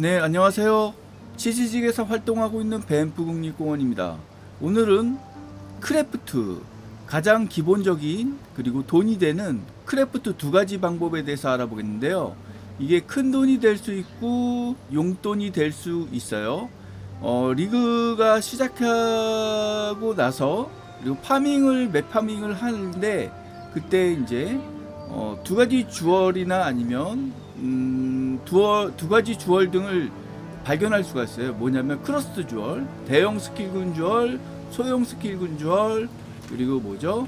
네, 안녕하세요. 치즈직에서 활동하고 있는 뱀프 국립공원입니다. 오늘은 크래프트 가장 기본적인 그리고 돈이 되는 크래프트 두 가지 방법에 대해서 알아보겠는데요. 이게 큰 돈이 될 수 있고 용돈이 될 수 있어요. 어, 리그가 시작하고 나서 그리고 파밍을 맵 파밍을 하는데 그때 이제 어, 두 가지 주얼이나 아니면 음, 두, 두 가지 주얼 등을 발견할 수가 있어요. 뭐냐면 크러스트 주얼, 대형 스킬군 주얼, 소형 스킬군 주얼, 그리고 뭐죠?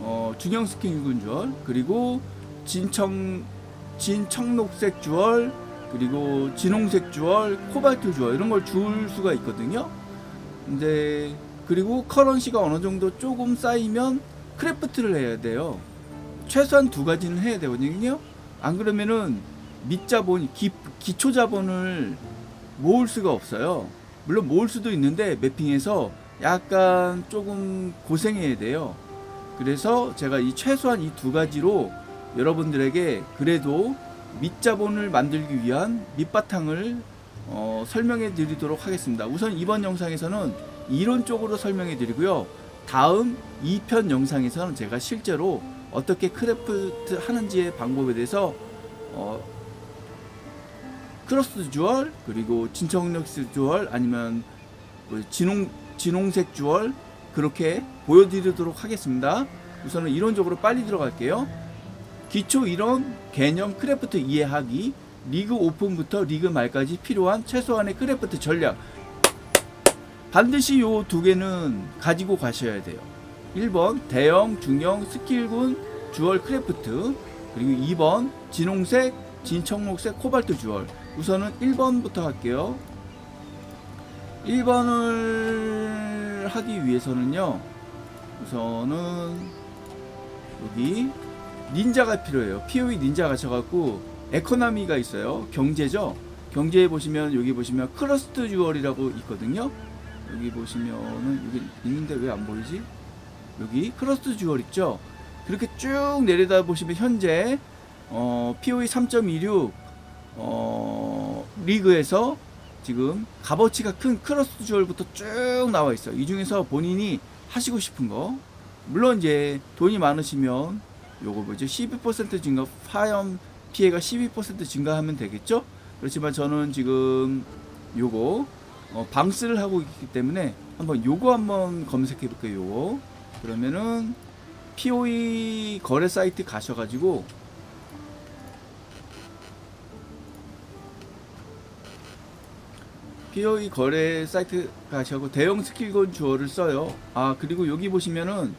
어, 중형 스킬군 주얼, 그리고 진청 진청록색 주얼, 그리고 진홍색 주얼, 코발트 주얼 이런 걸 줄 수가 있거든요. 근데 그리고 커런시가 어느 정도 조금 쌓이면 크래프트를 해야 돼요. 최소한 두 가지는 해야 되거든요. 안 그러면은 밑자본, 기, 기초 자본을 모을 수가 없어요. 물론 모을 수도 있는데 매핑에서 약간 조금 고생해야 돼요. 그래서 제가 이 최소한 이 두 가지로 여러분들에게 그래도 밑자본을 만들기 위한 밑바탕을 어, 설명해 드리도록 하겠습니다. 우선 이번 영상에서는 이론적으로 설명해 드리고요. 다음 2편 영상에서는 제가 실제로 어떻게 크래프트 하는지의 방법에 대해서 어, 크로스 주얼 그리고 진청력스 주얼 아니면 뭐 진홍 진홍색 주얼 그렇게 보여드리도록 하겠습니다. 우선은 이론적으로 빨리 들어갈게요. 기초 이론 개념 크래프트 이해하기 리그 오픈부터 리그 말까지 필요한 최소한의 크래프트 전략 반드시 요 두 개는 가지고 가셔야 돼요. 1번 대형 중형 스킬군 주얼 크래프트. 그리고 2번 진홍색 진청록색 코발트 주얼. 우선은 1번부터 할게요. 1번을 하기 위해서는요 우선은 여기 닌자가 필요해요. POE 닌자 가셔갖고 에코나미가 있어요. 경제죠? 경제에 보시면 여기 보시면 크러스트 주얼이라고 있거든요. 여기 보시면은 여기 있는데 왜 안 보이지 여기 크러스트 주얼 있죠 그렇게 쭉 내려다 보시면 현재 어, POE 3.26 어, 리그에서 지금 값어치가 큰 크러스트 주얼부터 쭉 나와 있어요. 이 중에서 본인이 하시고 싶은 거 물론 이제 돈이 많으시면 요거 뭐죠 12% 증가 파염 피해가 12% 증가하면 되겠죠. 그렇지만 저는 지금 요거 어, 방스를 하고 있기 때문에 한번 요거 한번 검색해 볼게요. 요거 그러면은 POE 거래 사이트 가셔가지고 POE 거래 사이트 가셔고 대형 스킬건 주어를 써요. 아 그리고 여기 보시면은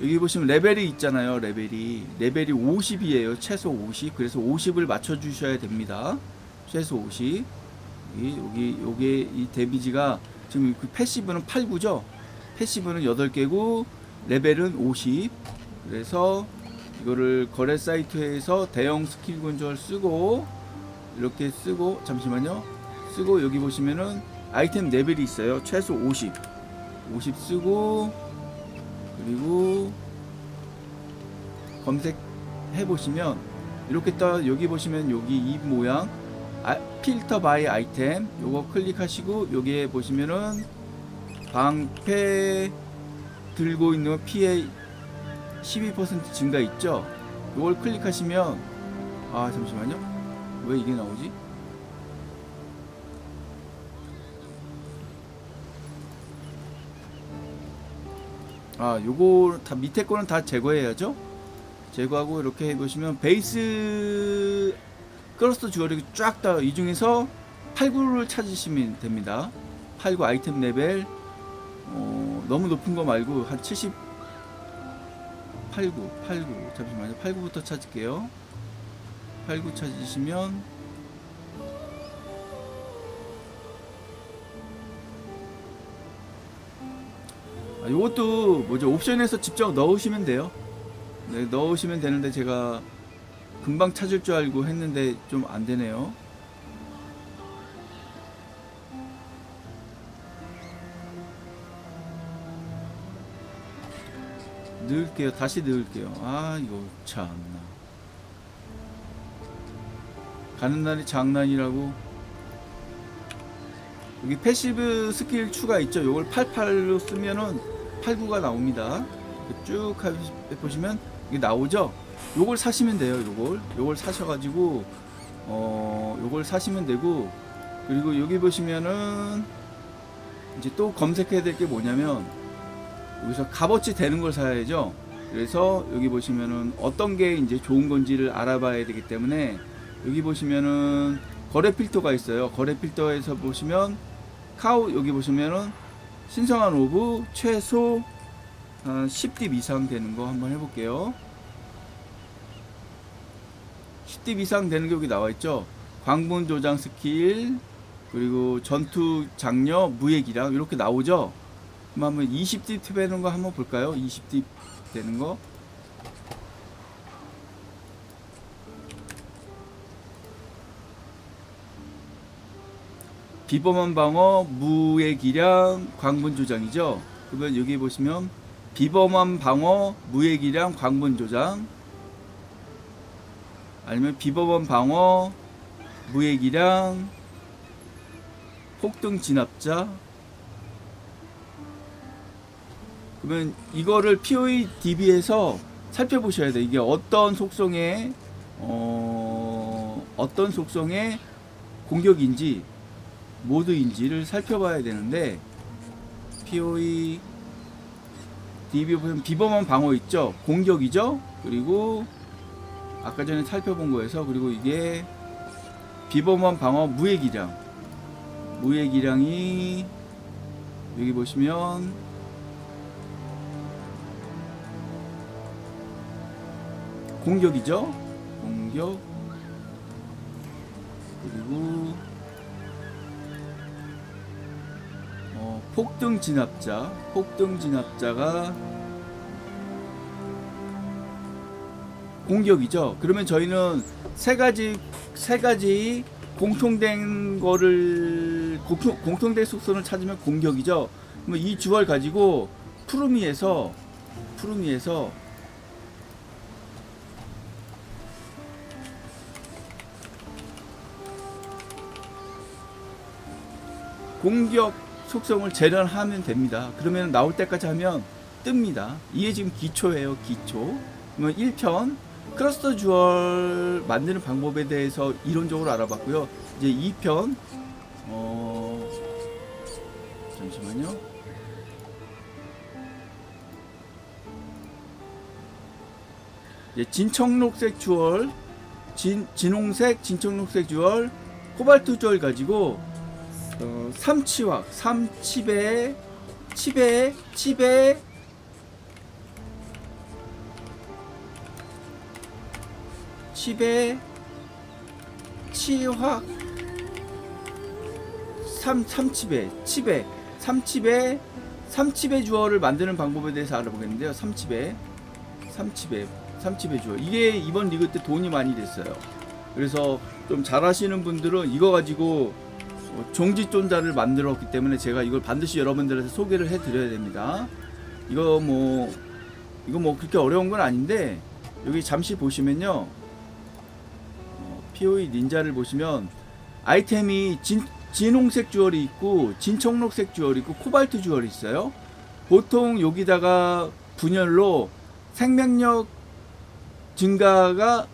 여기 보시면 레벨이 있잖아요. 레벨이 레벨이 50이에요. 최소 50. 그래서 50을 맞춰 주셔야 됩니다. 최소 50. 여기 여기 이 데미지가 지금 그 패시브는 8, 9죠. 패시브는 8개고 레벨은 50. 그래서 이거를 거래 사이트에서 대형 스킬 건조를 쓰고 이렇게 쓰고 잠시만요. 쓰고 여기 보시면은 아이템 레벨이 있어요. 최소 50. 50 쓰고 그리고 검색해 보시면 이렇게 딱 여기 보시면 여기 이 모양 아, 필터 바이 아이템 요거 클릭하시고 여기에 보시면은 방패 들고 있는 피해 12% 증가 있죠? 이걸 클릭하시면 아 잠시만요 왜 이게 나오지? 아 요거 다 밑에 거는 다 제거해야죠 제거하고 이렇게 해보시면 베이스 크러스트 주얼이 쫙 다 이 중에서 89를 찾으시면 됩니다 89 아이템 레벨 어, 너무 높은 거 말고 한 70, 89, 89 잠시만요. 89부터 찾을게요. 89 찾으시면 아, 요것도 뭐죠? 옵션에서 직접 넣으시면 돼요. 네, 넣으시면 되는데 제가 금방 찾을 줄 알고 했는데 좀 안 되네요. 넣을게요. 다시 넣을게요. 아, 이거 참나. 가는 날이 장난이라고. 여기 패시브 스킬 추가 있죠. 요걸 88로 쓰면은 89가 나옵니다. 쭉 하- 보시면 이게 나오죠. 요걸 사시면 돼요. 요걸 요걸 사셔가지고 어 요걸 사시면 되고 그리고 여기 보시면은 이제 또 검색해야 될 게 뭐냐면 여기서 값어치 되는 걸 사야죠. 그래서 여기 보시면은 어떤 게 이제 좋은 건지를 알아봐야 되기 때문에 여기 보시면은 거래 필터가 있어요. 거래 필터에서 보시면 카우 여기 보시면은 신성한 오브 최소 한 10딥 이상 되는 거 한번 해볼게요. 10딥 이상 되는 게 여기 나와 있죠. 광분 조장 스킬 그리고 전투 장려 무액이랑 이렇게 나오죠. 그럼 한번 20딥 되는 거 한번 볼까요? 20딥 되는 거. 비범한 방어 무의 기량 광분 조장이죠. 그러면 여기 보시면 비범한 방어 무의 기량 광분 조장 아니면 비범한 방어 무의 기량 폭등 진압자 그러면 이거를 POE DB에서 살펴보셔야 돼. 이게 어떤 속성의 어, 어떤 속성의 공격인지 모드인지를 살펴봐야 되는데 POE DB 보면 비범한 방어 있죠. 공격이죠. 그리고 아까 전에 살펴본 거에서 그리고 이게 비범한 방어 무의 기량 무의 기량이 여기 보시면 공격이죠. 공격 그리고 어, 폭등 진압자 폭등 진압자가 공격이죠. 그러면 저희는 세 가지 세 가지 공통된 거를 공통, 공통된 속성을 찾으면 공격이죠. 그러면 이 주얼 가지고 푸르미에서 푸르미에서 공격 속성을 재련하면 됩니다. 그러면 나올 때까지 하면 뜹니다. 이게 지금 기초예요, 기초. 그러면 1편 크러스터 주얼 만드는 방법에 대해서 이론적으로 알아봤고요. 이제 2편 어 잠시만요. 진청록색 주얼, 진 진홍색 진청록색 주얼, 코발트 주얼 가지고 어, 삼치확, 삼치배, 치배, 치배, 치배, 치확, 삼 삼치배, 치배, 삼치배, 삼치배 주어를 만드는 방법에 대해서 알아보겠는데요. 삼치배, 삼치배, 삼치배 주어. 이게 이번 리그 때 돈이 많이 됐어요. 그래서 좀 잘하시는 분들은 이거 가지고 어, 종지존자를 만들었기 때문에 제가 이걸 반드시 여러분들한테 소개를 해드려야 됩니다. 이거 뭐 이거 뭐 그렇게 어려운 건 아닌데 여기 잠시 보시면요, 어, POE 닌자를 보시면 아이템이 진, 진홍색 주얼이 있고 진청록색 주얼이 있고 코발트 주얼이 있어요. 보통 여기다가 분열로 생명력 증가가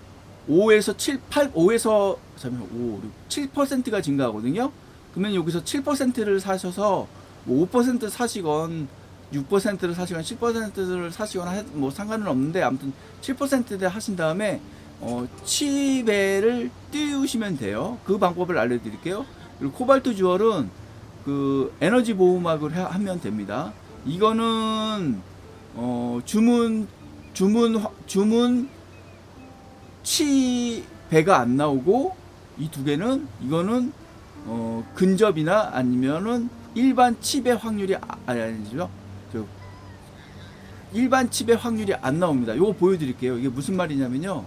5에서 7, 8, 5에서 잠시만 5, 6, 7%가 증가하거든요. 그러면 여기서 7%를 사셔서 뭐 5% 사시건 6%를 사시건 10%를 사시건 하, 뭐 상관은 없는데 아무튼 7%대 하신 다음에 어, 치배를 띄우시면 돼요. 그 방법을 알려드릴게요. 그리고 코발트 주얼은 그 에너지 보호막을 하- 하면 됩니다. 이거는 어, 주문 주문 화- 주문 치배가 안 나오고 이 두 개는 이거는 어, 근접이나 아니면은 일반 칩의 확률이 아, 아니 아니죠. 저 일반 칩의 확률이 안 나옵니다. 요거 보여드릴게요. 이게 무슨 말이냐면요.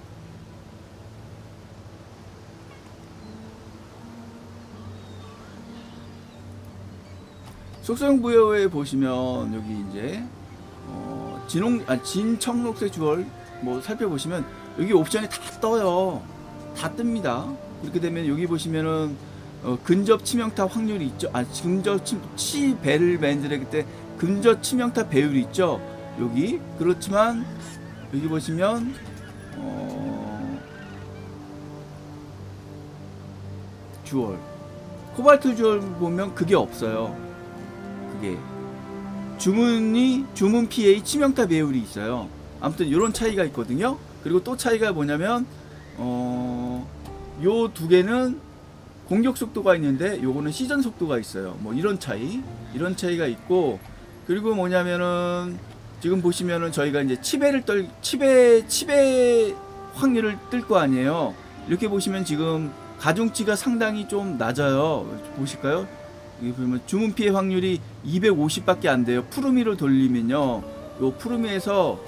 속성 부여에 보시면 여기 이제 어, 진홍 아 진청록색 주얼 뭐 살펴보시면 여기 옵션이 다 떠요. 다 뜹니다. 그렇게 되면 여기 보시면은 어, 근접 치명타 확률이 있죠. 아, 근접 치, 치 배를 만들었기 때 근접 치명타 배율이 있죠. 여기 그렇지만 여기 보시면 어, 주얼 코발트 주얼 보면 그게 없어요. 그게 주문이 주문 PA 치명타 배율이 있어요. 아무튼 이런 차이가 있거든요. 그리고 또 차이가 뭐냐면 어, 요 두 개는 공격 속도가 있는데 요거는 시전 속도가 있어요. 뭐 이런 차이, 이런 차이가 있고 그리고 뭐냐면은 지금 보시면은 저희가 이제 치배를 떨 치배 치배 확률을 뜰 거 아니에요. 이렇게 보시면 지금 가중치가 상당히 좀 낮아요. 보실까요? 여기 보면 주문 피해 확률이 250밖에 안 돼요. 푸르미로 돌리면요. 요 푸르미에서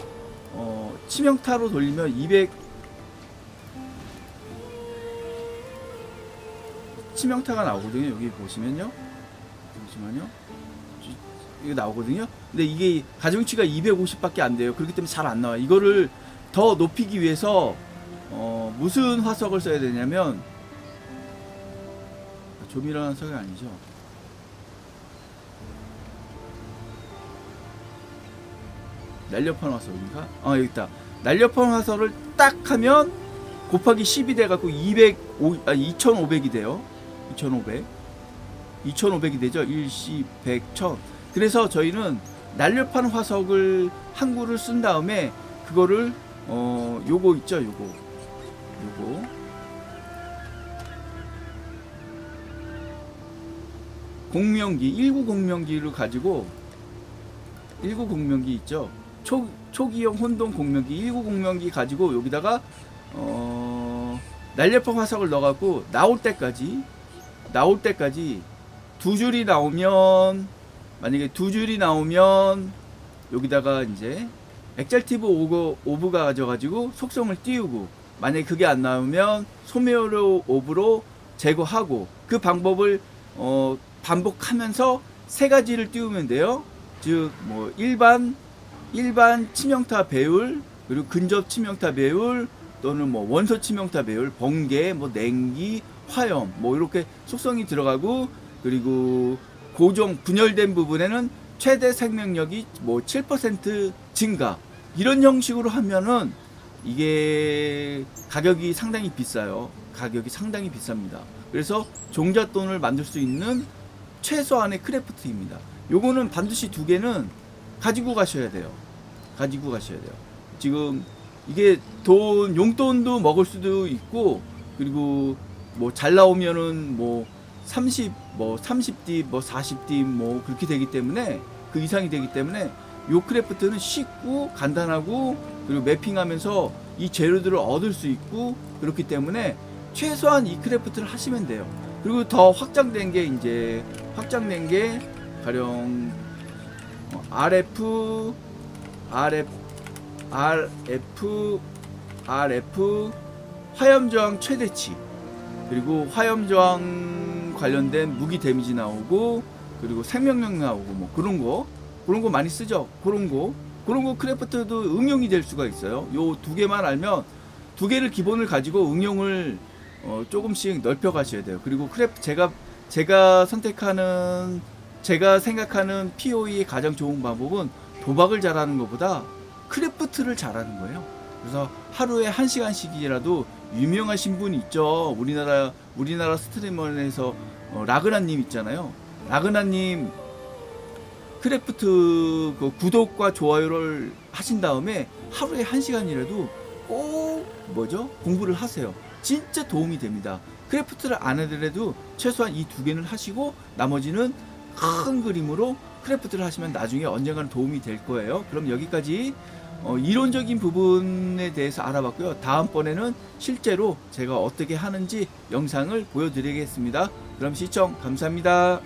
어, 치명타로 돌리면 200 치명타가 나오거든요. 여기 보시면요. 잠시만요. 주- 이거 나오거든요. 근데 이게 가중치가 250밖에 안 돼요. 그렇기 때문에 잘 안 나와요. 이거를 더 높이기 위해서 어, 무슨 화석을 써야 되냐면 아, 조밀한 화석이 아니죠. 날렵한 화석인가? 아 여기 있다. 날렵한 화석을 딱 하면 곱하기 10이 돼갖고 200, 아 2,500이 돼요. 2,500. 2,500이 되죠. 1, 10, 100, 1000. 그래서 저희는 날렵한 화석을 한 구를 쓴 다음에 그거를 어 요거 있죠. 요거. 요거. 공명기 19 공명기를 가지고 19 공명기 있죠. 초 초기형 혼동 공명기 19 공명기 가지고 여기다가 어 날렵한 화석을 넣어 갖고 나올 때까지 나올 때까지 두 줄이 나오면 만약에 두 줄이 나오면 여기다가 이제 엑셀티브 오브, 오브가 가져가지고 속성을 띄우고 만약에 그게 안 나오면 소멸로 오브로 제거하고 그 방법을 어 반복하면서 세 가지를 띄우면 돼요. 즉 뭐 일반 일반 치명타 배율 그리고 근접 치명타 배율 또는 뭐 원소 치명타 배율 번개 뭐 냉기 화염 뭐 이렇게 속성이 들어가고 그리고 고정 분열된 부분에는 최대 생명력이 뭐 7% 증가 이런 형식으로 하면은 이게 가격이 상당히 비싸요. 가격이 상당히 비쌉니다. 그래서 종잣돈을 만들 수 있는 최소한의 크래프트입니다. 요거는 반드시 두 개는 가지고 가셔야 돼요. 가지고 가셔야 돼요. 지금 이게 돈 용돈도 먹을 수도 있고 그리고 뭐 잘 나오면은 뭐 30, 뭐 30딥, 뭐 40딥 뭐 그렇게 되기 때문에 그 이상이 되기 때문에 요 크래프트는 쉽고 간단하고 그리고 매핑하면서 이 재료들을 얻을 수 있고 그렇기 때문에 최소한 이 크래프트를 하시면 돼요. 그리고 더 확장된 게 이제 확장된 게 가령 어, RF RF RF RF 화염 저항 최대치 그리고 화염 저항 관련된 무기 데미지 나오고 그리고 생명력 나오고 뭐 그런 거 그런 거 많이 쓰죠. 그런 거. 그런 거 크래프트도 응용이 될 수가 있어요. 요 두 개만 알면 두 개를 기본을 가지고 응용을 어, 조금씩 넓혀 가셔야 돼요. 그리고 크래프 제가 제가 선택하는 제가 생각하는 POE의 가장 좋은 방법은 도박을 잘하는 것보다 크래프트를 잘하는 거예요. 그래서 하루에 한 시간씩이라도 유명하신 분 있죠. 우리나라 우리나라 스트리머에서 어, 라그나님 있잖아요. 라그나님 크래프트 그 구독과 좋아요를 하신 다음에 하루에 한 시간이라도 꼭 뭐죠 공부를 하세요. 진짜 도움이 됩니다. 크래프트를 안 하더라도 최소한 이 두 개는 하시고 나머지는 큰 그림으로 크래프트를 하시면 나중에 언젠가는 도움이 될 거예요. 그럼 여기까지 어, 이론적인 부분에 대해서 알아봤고요. 다음번에는 실제로 제가 어떻게 하는지 영상을 보여드리겠습니다. 그럼 시청 감사합니다.